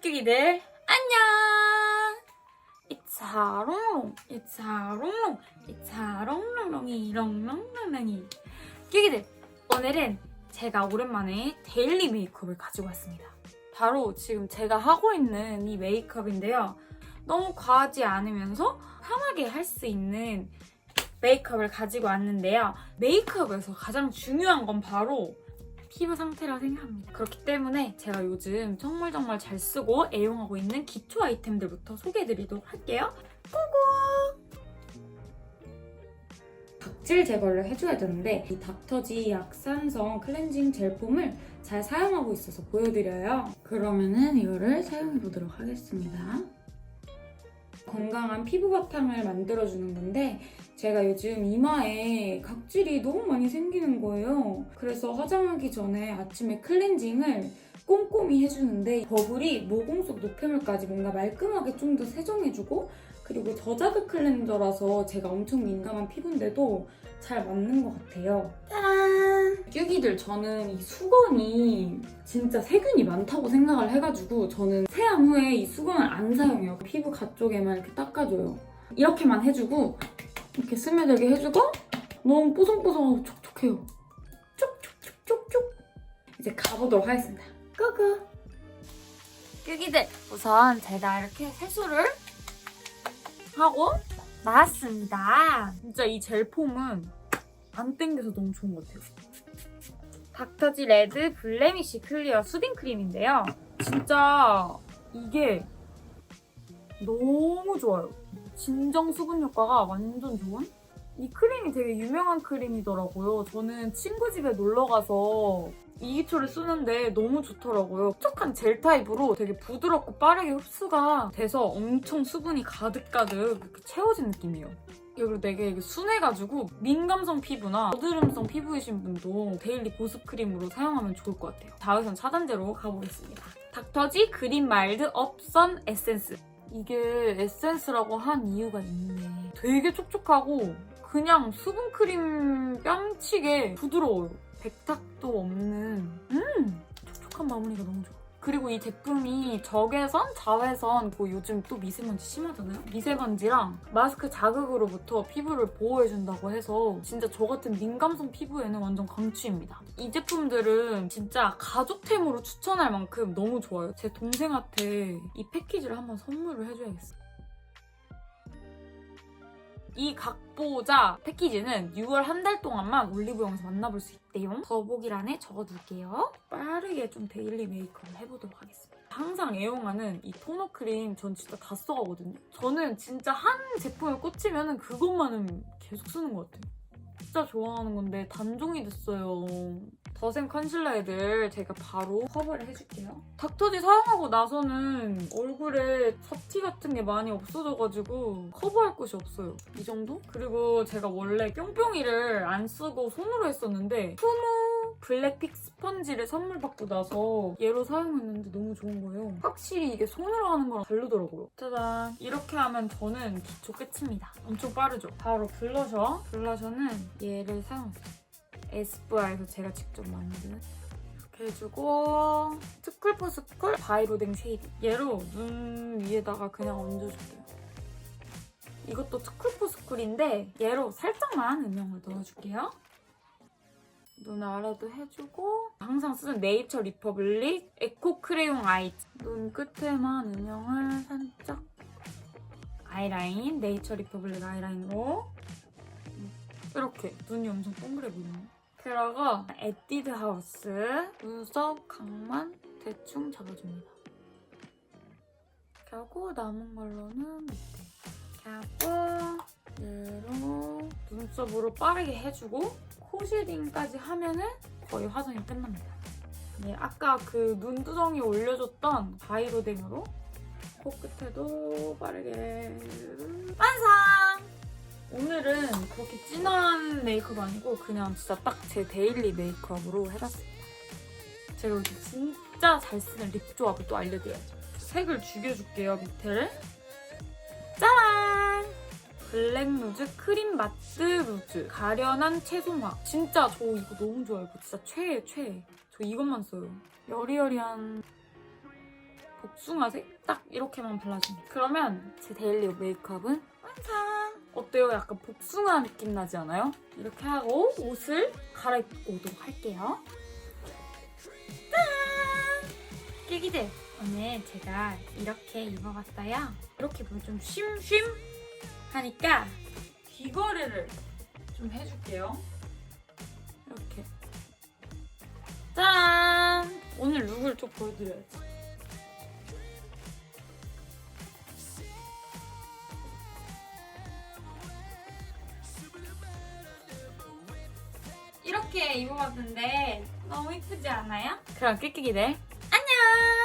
쭈끼기들 안녕! 하롱롱, It's 하롱롱롱이 롱롱롱롱이 쭈끼들 오늘은 제가 오랜만에 데일리 메이크업을 가지고 왔습니다. 바로 지금 제가 하고 있는 이 메이크업인데요. 너무 과하지 않으면서 편하게 할 수 있는 메이크업을 가지고 왔는데요. 메이크업에서 가장 중요한 건 바로 피부 상태라고 생각합니다. 그렇기 때문에 제가 요즘 정말 정말 잘 쓰고 애용하고 있는 기초 아이템들부터 소개해드리도록 할게요. 고고! 각질 제거를 해줘야 되는데 이 닥터지 약산성 클렌징 젤폼을 잘 사용하고 있어서 보여드려요. 그러면은 이거를 사용해보도록 하겠습니다. 건강한 피부 바탕을 만들어주는 건데 제가 요즘 이마에 각질이 너무 많이 생기는 거예요. 그래서 화장하기 전에 아침에 클렌징을 꼼꼼히 해주는데 버블이 모공 속 노폐물까지 뭔가 말끔하게 좀 더 세정해주고 그리고 저자극 클렌저라서 제가 엄청 민감한 피부인데도 잘 맞는 것 같아요. 짜란! 큐기들 저는 이 수건이 진짜 세균이 많다고 생각을 해가지고 저는 세안 후에 이 수건을 안 사용해요. 피부 가쪽에만 이렇게 닦아줘요. 이렇게만 해주고 이렇게 스며들게 해주고 너무 뽀송뽀송하고 촉촉해요. 촉촉촉촉촉 이제 가보도록 하겠습니다. 고고! 큐기들 우선 제가 이렇게 세수를 하고 나왔습니다. 진짜 이 젤 폼은 안 땡겨서 너무 좋은 것 같아요. 닥터지 레드 블레미쉬 클리어 수딩 크림인데요. 진짜 이게 너무 좋아요. 진정 수분 효과가 완전 좋은? 이 크림이 되게 유명한 크림이더라고요. 저는 친구 집에 놀러 가서 이 기초를 쓰는데 너무 좋더라고요. 촉촉한 젤 타입으로 되게 부드럽고 빠르게 흡수가 돼서 엄청 수분이 가득가득 이렇게 채워진 느낌이에요. 그리고 되게 이게 순해가지고 민감성 피부나 여드름성 피부이신 분도 데일리 보습 크림으로 사용하면 좋을 것 같아요. 다음선 차단제로 가보겠습니다. 닥터지 그린 마일드 업선 에센스. 이게 에센스라고 한 이유가 있네. 되게 촉촉하고 그냥 수분 크림 뺨치게 부드러워요. 백탁도 없는 음 촉촉한 마무리가 너무 좋아. 그리고 이 제품이 적외선, 자외선, 뭐 요즘 또 미세먼지 심하잖아요? 미세먼지랑 마스크 자극으로부터 피부를 보호해준다고 해서 진짜 저 같은 민감성 피부에는 완전 강추입니다. 이 제품들은 진짜 가족템으로 추천할 만큼 너무 좋아요. 제 동생한테 이 패키지를 한번 선물을 해줘야겠어요. 이 각보자 패키지는 6월 한 달 동안만 올리브영에서 만나볼 수 있대요. 더보기란에 적어둘게요. 빠르게 좀 데일리 메이크업을 해보도록 하겠습니다. 항상 애용하는 이 토너 크림 전 진짜 다 써가거든요. 저는 진짜 한 제품을 꽂히면 그것만은 계속 쓰는 것 같아요. 진짜 좋아하는 건데 단종이 됐어요. 더샘 컨실러 애들 제가 바로 커버를 해줄게요. 닥터지 사용하고 나서는 얼굴에 잡티 같은 게 많이 없어져가지고 커버할 곳이 없어요. 이 정도? 그리고 제가 원래 뿅뿅이를 안 쓰고 손으로 했었는데 푸무 블랙픽 스펀지를 선물 받고 나서 얘로 사용했는데 너무 좋은 거예요. 확실히 이게 손으로 하는 거랑 다르더라고요. 짜잔. 이렇게 하면 저는 기초 끝입니다. 엄청 빠르죠? 바로 블러셔. 블러셔는 얘를 사용했어요. 에스쁘아에서 제가 직접 만든 이렇게 해주고 스쿨포스쿨 바이로댕 쉐이드. 얘로 눈 위에다가 그냥 얹어줄게요. 이것도 스쿨포스쿨인데 얘로 살짝만 음영을 넣어줄게요. 눈 아래도 해주고 항상 쓰는 네이처 리퍼블릭 에코 크레용 아이 눈 끝에만 음영을 살짝 아이라인 네이처 리퍼블릭 아이라인으로. 이렇게 눈이 엄청 동그래 보이네요 게다가 에뛰드 하우스 눈썹 각만 대충 잡아줍니다. 하고 남은 걸로는 밑에 하고 얘로 눈썹으로 빠르게 해주고 코 쉐딩까지 하면은 거의 화장이 끝납니다. 네, 아까 그 눈두덩이 올려줬던 바이로댕으로 코끝에도 빠르게 완성! 오늘은 그렇게 진한 메이크업 아니고 그냥 진짜 딱 제 데일리 메이크업으로 해봤습니다. 제가 요즘 진짜 잘 쓰는 립 조합을 또 알려드려야죠. 색을 죽여줄게요, 밑에를. 짜란! 블랙 루즈 크림 마트 루즈 가련한 채송화 진짜 저 이거 너무 좋아요 이거 진짜 최애 최애 저 이것만 써요 여리여리한 복숭아색? 딱 이렇게만 발라줍니다. 그러면 제 데일리 메이크업은 완성! 어때요? 약간 복숭아 느낌 나지 않아요? 이렇게 하고 옷을 갈아입고 오도록 할게요. 짠! 끼기들! 오늘 제가 이렇게 입어봤어요. 이렇게 보면 좀 쉼쉼 하니까 귀걸이를 좀 해줄게요. 이렇게. 짠! 오늘 룩을 좀 보여드려야지. 이렇게 입어봤는데 너무 이쁘지 않아요? 그럼 끄끄기들 안녕!